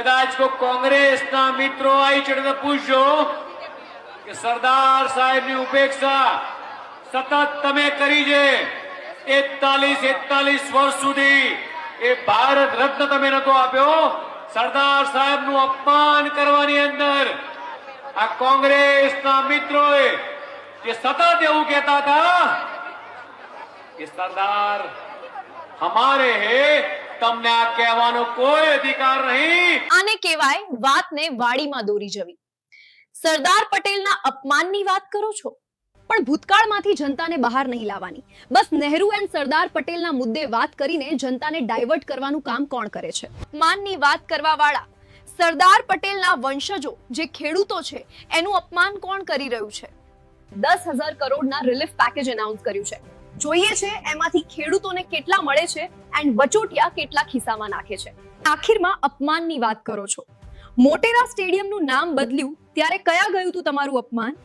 કદાચ કોઈ કોંગ્રેસના મિત્રો આવી ચડે પૂછજો કે સરદાર સાહેબની ઉપેક્ષા સતત તમે કરી છે. એકતાલીસ એકતાલીસ વર્ષ સુધી એ ભારત રત્ન તમે નતો આપ્યો. સરદાર સાહેબનું અપમાન કરવાની અંદર આ કોંગ્રેસના મિત્રોએ જે સતત એવું કહેતા હતા કે સરદાર હમારે હે તમને આ કહેવાનો કોઈ અધિકાર નહીં. આને કહેવાય વાતને વાડીમાં દોરી જવી. સરદાર પટેલના અપમાનની વાત કરો છો? પણ ભૂતકાળમાંથી જનતાને બહાર નહીં લાવવાની. બસ નહેરુ એન્ડ સરદાર પટેલના મુદ્દે વાત કરીને જનતાને ડાયવર્ટ કરવાનું કામ કોણ કરે છે? અપમાનની વાત કરવા વાળા સરદાર પટેલના વંશજો જે ખેડૂતો છે, એનું અપમાન કોણ કરી રહ્યું છે? દસ હજાર કરોડના રિલીફ પેકેજ એનાઉન્સ કર્યું છે. જોઈએ છે એમાંથી ખેડૂતોને કેટલા મળે છે એન્ડ વચોટિયા કેટલા ખિસ્સામાં નાખે છે. આખીરમાં અપમાનની વાત કરો છો. મોટેરા સ્ટેડિયમનું નામ બદલ્યું, ત્યારે કયા ગયું હતું તમારું અપમાન?